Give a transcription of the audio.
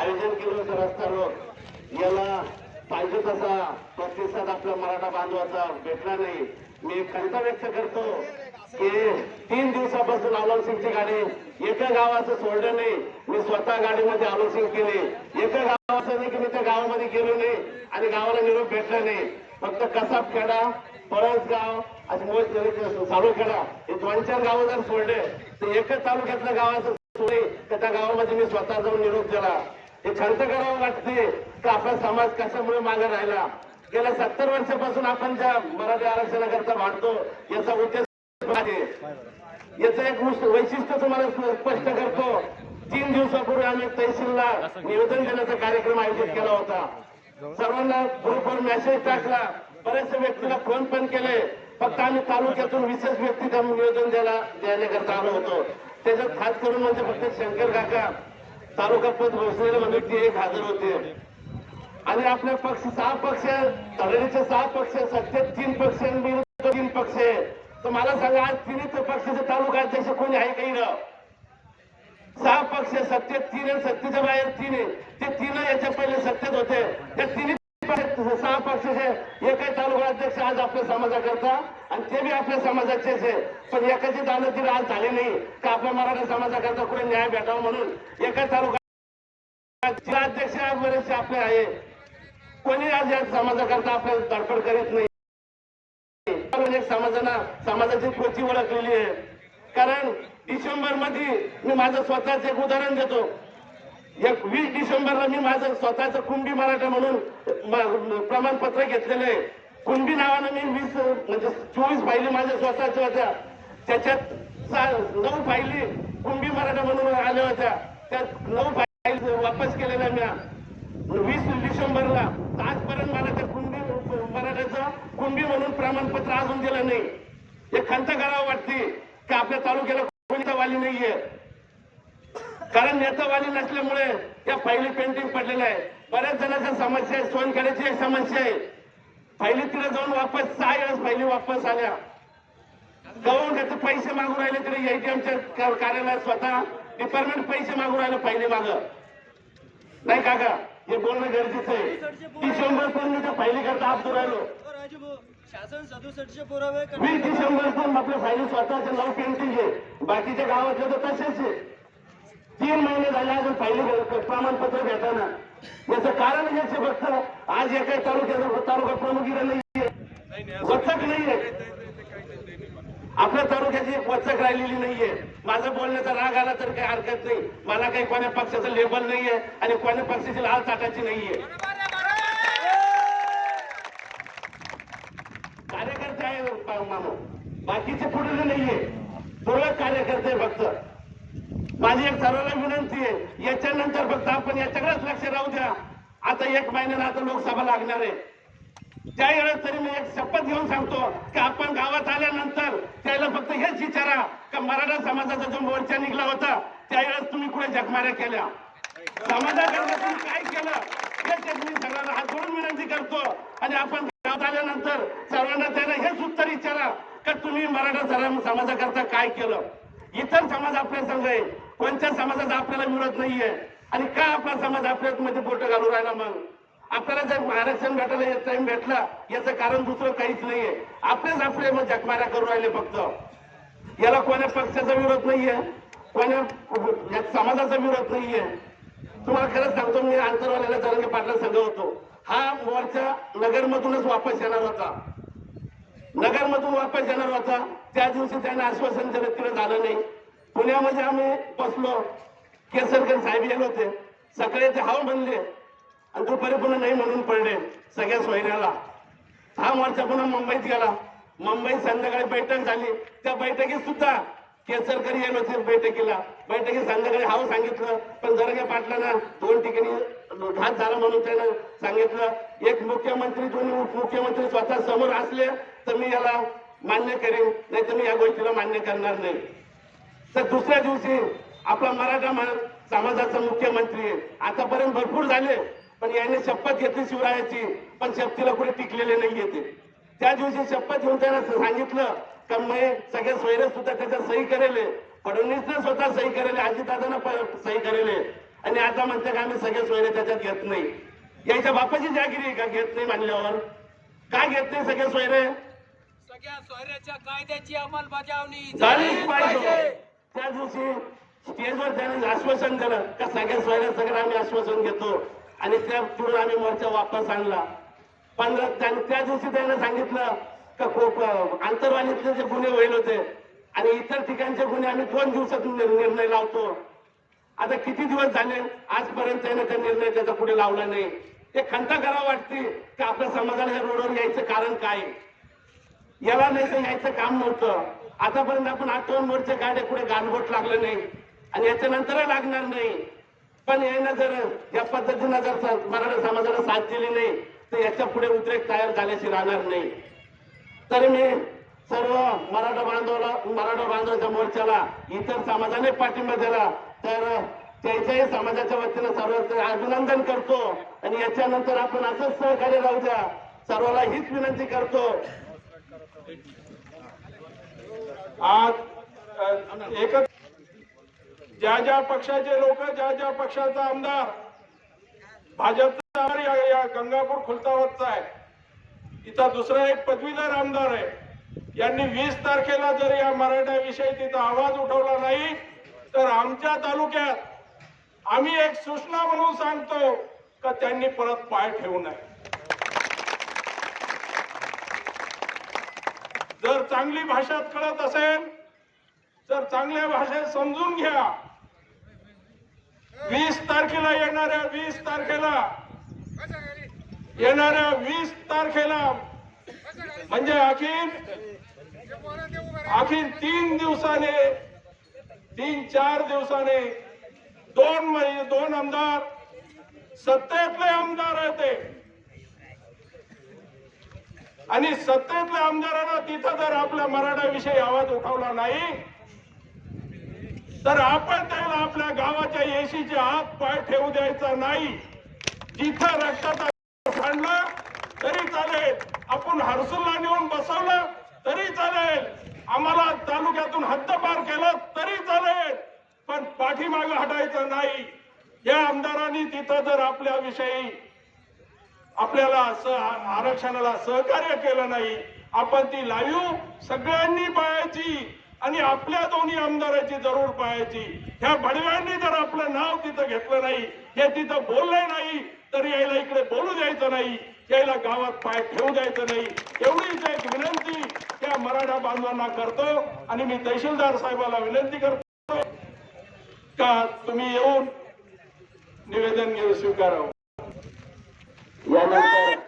आयोजन केलं होतं रस्ता रोड याला पाहिजे तसा प्रतिसाद आपल्या मराठा बांधवाचा भेटला नाही. मी खंत व्यक्त करतो की तीन दिवसापासून आलोसिंगची गाडी एका गावाचं सोडलं नाही. मी स्वतः गाडीमध्ये आलोसिंग केली. एका गावाचं नाही की मी त्या गावामध्ये गेलो नाही आणि गावाला निरोप भेटला नाही. फक्त कसाब खेडा पळसगाव असे मोज चालू खेडा हे दोन चार गावं जर सोडले तर एकच तालुक्यातल्या गावाचं सोडले तर त्या गावामध्ये मी स्वतः जाऊन निरोप दिला. हे खर्च करावं वाटते की आपला समाज कशामुळे मागे राहिला? गेल्या सत्तर वर्षापासून आपण ज्या मराठी आरक्षणाकरता वाढतो याचा उद्देश आहे. याचं एक वैशिष्ट्य तुम्हाला स्पष्ट करतो. तीन दिवसापूर्वी आम्ही तहसीलला निवेदन देण्याचा कार्यक्रम आयोजित केला होता. सर्वांना ग्रुपवर मेसेज टाकला. बऱ्याचशा व्यक्तीला फोन पण केले. फक्त आम्ही तालुक्यातून विशेष व्यक्तीला निवेदन द्यायला द्यायला करता आलो होतो. त्याच्यात खास करून म्हणजे फक्त शंकर काका तालुका पद घोषणेला व्यक्ती म्हणजे एक हजर होते. आणि आपले पक्ष सहा पक्ष तळणीचे सहा पक्ष सत्तेत तीन पक्ष विरुद्ध तीन पक्ष. तर मला सांगा आज तिन्ही पक्षाचे तालुका अध्यक्ष कोणी आहे काही ना सहा पक्ष सत्तेत तीन आणि सत्तेच्या बाहेर तीन आहे. ते तीन याच्या पहिले सत्तेत होते. त्या तिन्ही पक्ष- पक्षाचे एकही तालुका अध्यक्ष आज आपल्या समाजाकरता आणि ते बी आपल्या समाजाचेच आहे पण एकाची दानं आज झाली नाही. तर आपल्या मराठा समाजाकरता कुठे न्याय भेटावा म्हणून? एका तालुका जिल्हा अध्यक्ष बरेचसे आपले आहे. कोणी आज या समाजाकरता आपल्याला धडपड करीत नाही. समाजाला समाजाची कृती ओळखलेली आहे. कारण डिसेंबरमध्ये मी माझं स्वतःच एक उदाहरण देतो. एक वीस डिसेंबरला मी माझं स्वतःचं कुंभी मराठा म्हणून प्रमाणपत्र घेतलेलं आहे. कुंभी नावानं मी वीस म्हणजे चोवीस फायली माझ्या स्वतःच्या होत्या. त्याच्यात नऊ फायली कुंभी मराठा म्हणून आल्या होत्या. त्या नऊ फायली वापस केलेल्या मी वीस डिसेंबरला आजपर्यंत मला त्या कुंभी मराठ्याचं कुंभी म्हणून प्रमाणपत्र अजून दिलं नाही. हे खंत करावं वाटते की आपल्या तालुक्याला कोणता वाली नाहीये. कारण नेतावाली नसल्यामुळे या फायली पेंटिंग पडलेल्या आहे. बऱ्याच जणांच्या समस्या आहे सोनखेड्याची एक समस्या आहे. फायली तिला जाऊन वापस सहा वेळेस फायली वापस आल्या. गवून त्याचे पैसे मागून राहिले तरी एटीएमच्या कार्यालयात स्वतः. डिपार्टमेंट पैसे मागून राहिले फायली माग. नाही काका हे बोलणं गरजेचं आहे. डिसेंबर पर्यंत फायली करता आपतो राहिलो वीस डिसेंबर पर्यंत आपल्या फायली स्वतःचे नाव पेंटिंग आहे. बाकीच्या गावातले तर तसेच आहे. तीन महिने झाले अजून फायली प्रमाणपत्र घेताना याचं कारण हेच फक्त आज एका तालुक्याचा तालुका प्रमुखीला नाहीये. वचक नाहीये. आपल्या तालुक्याची एक वचक राहिलेली नाहीये. माझं बोलण्याचा राग आला तर काही हरकत नाही. मला काही कोण्या पक्षाचं लेबल नाहीये आणि कोण्या पक्षाची लाल ताटाची नाहीये. कार्यकर्ते आहे मामा. बाकीचे पुढे नाहीये. तुरळक कार्यकर्ते फक्त. माझी एक सर्वांना विनंती आहे याच्यानंतर फक्त आपण याच्याकडेच लक्ष राहू द्या. आता एक महिन्याला आता लोकसभा लागणार आहे. त्यावेळेस तरी मी एक शपथ घेऊन सांगतो की आपण गावात आल्यानंतर त्याला फक्त हेच विचारा का मराठा समाजाचा जो मोर्चा निघला होता त्यावेळेस तुम्ही कुठे जगमाऱ्या केल्या? समाजाकरता तुम्ही काय केलं? हेच मी सगळ्यांना हात जोडून विनंती करतो. आणि आपण गावात आल्यानंतर सर्वांना त्याला हेच उत्तर विचारा का तुम्ही मराठा समाजाकरता काय केलं? इतर समाज आपल्या संघ आहे. कोणत्या समाजाचा आपल्याला विरोध नाहीये? आणि का आपला समाज आपल्यामध्ये बोट घालून राहिला मग? आपल्याला जर आरक्षण भेटायला टाइम भेटला याचं कारण दुसरं काहीच नाहीये. आपलेच आपले मग जगमाऱ्या करू राहिले फक्त. याला कोण्या पक्षाचा विरोध नाहीये? कोण्या या समाजाचा विरोध नाहीये? तुम्हाला खरंच सांगतो मी आंतरवाल्याला जरंगे पाटला संघ होतो. हा मोर्चा नगरमधूनच वापस येणार होता. नगरमधून वापस येणार होता. त्या दिवशी त्यांना आश्वासन दिलं झालं नाही. पुण्यामध्ये आम्ही बसलो. केसरकर साहेब येत होते. सकाळी ते हाव म्हणले. आणि दुपारी पुन्हा नाही म्हणून पडले सगळ्या सोयऱ्याला. हा मोर्चा पुन्हा मुंबईत गेला. मुंबईत संध्याकाळी बैठक झाली. त्या बैठकीत सुद्धा केसरकर येत होते बैठकीला. बैठकीत संध्याकाळी हाव सांगितलं. पण जरगे पाटलांना दोन ठिकाणी घात झाला म्हणून त्यानं सांगितलं. एक मुख्यमंत्री दोन्ही उपमुख्यमंत्री स्वतः समोर असले तर मी याला मान्य करेन. नाही तर मी या गोष्टीला मान्य करणार नाही. तर दुसऱ्या दिवशी आपला मराठा समाजाचा मुख्यमंत्री आतापर्यंत भरपूर झाले पण याने शपथ घेतली शिवरायाची पण शपथीला कुठे टिकलेले नाही येते त्या दिवशी शपथ घेऊन त्याला सांगितलं का मी सगळ्या सोयरे सुद्धा त्याच्यात सही करेल. फडणवीसने स्वतः सही करेल अजितदादांना सही करेल. आणि आता म्हणते का आम्ही सगळे सोयरे त्याच्यात घेत नाही. याच्या बापाची जागिरी का घेत नाही मानल्यावर? काय घेत नाही सगळे सोयरे? सगळ्या सोयऱ्याच्या कायद्याची अंमलबजावणी झालीच पाहिजे. त्या दिवशी स्टेजवर त्याने आश्वासन दिलं. का सगळ्या सगळ्या सगळं आम्ही आश्वासन घेतो. आणि त्या पुढे आम्ही मोर्चा वापस आणला. पंधरा त्या दिवशी त्याने सांगितलं का खूप आंतरवाणीतले जे गुन्हे होईल होते आणि इतर ठिकाणचे गुन्हे आम्ही दोन दिवसात निर्णय लावतो. आता किती दिवस झाले? आजपर्यंत त्याने त्या निर्णय त्याचा पुढे लावला नाही. ते खंता करावं वाटते की आपल्या समाजाला या रोडवर यायचं कारण काय? याला नाही तर यायचं काम नव्हतं. आतापर्यंत आपण आठवण मोर्चे गाड्या पुढे गालबोट लागलं नाही. आणि याच्यानंतरही लागणार नाही. पण यांना जर या पद्धतीनं जर मराठा समाजाला साथ दिली नाही तर याच्यापुढे उद्रेक तयार झाल्याशी राहणार नाही. तरी मी सर्व मराठा बांधवाला मराठा बांधवाच्या मोर्चाला इतर समाजाने पाठिंबा दिला तर त्यांच्याही समाजाच्या वतीनं सर्व अभिनंदन करतो. आणि याच्यानंतर आपण असंच सहकार्य राहू द्या. सर्वाला हीच विनंती करतो. आज एकच ज्या ज्या पक्षाचे लोक ज्या ज्या पक्षाचा आमदार भाजपचा आमदार या- या गंगापूर खुलतावतचा आहे. इथं दुसरा एक पदवीधर आमदार आहे. यांनी वीस तारखेला जर या मराठ्याविषयी तिथं आवाज उठवला नाही तर आमच्या तालुक्यात आम्ही एक सूचना म्हणून सांगतो का त्यांनी परत पाय ठेवू नये जर चांगली भाषा कळत असेल तर चांगल्या भाषेत समजून घ्या. वीस तारखेला येणाऱ्या वीस तारखेला येणाऱ्या वीस तारखेला म्हणजे अखिल अखिल तीन दिवसाने तीन चार दिवसाने दोन महिने दोन आमदार सत्तेतले आमदार आहे ते. आणि सत्तेतल्या आमदारांना तिथं जर आपल्या मराठाविषयी आवाज उठवला नाही तर आपण त्याला आपल्या गावाच्या येशीच्या हात पाय ठेवू द्यायचा नाही. जिथं रक्ताचा सांडलं तरी चालेल. आपण हरसूलला नेऊन बसवलं तरी चालेल. आम्हाला तालुक्यातून हद्दपार केलं तरी चालेल. पण पाठीमागं हटायचं नाही. या आमदारांनी तिथं जर आपल्याविषयी आपल्याला असं आरक्षणाला सहकार्य केलं नाही. आपण ती लाईव्ह सगळ्यांनी पाहायची आणि आपल्या दोन्ही आमदाराची जरूर पाहायची. ह्या भडव्यांनी जर आपलं नाव तिथं घेतलं नाही हे तिथं बोललं नाही तर यायला इकडे बोलू द्यायचं नाही यायला गावात पाय ठेवू द्यायचं नाही. एवढीच एक विनंती त्या मराठा बांधवांना करतो आणि मी तहसीलदार साहेबाला विनंती करतो का तुम्ही येऊन निवेदन घेऊन स्वीकारावं? यानंतर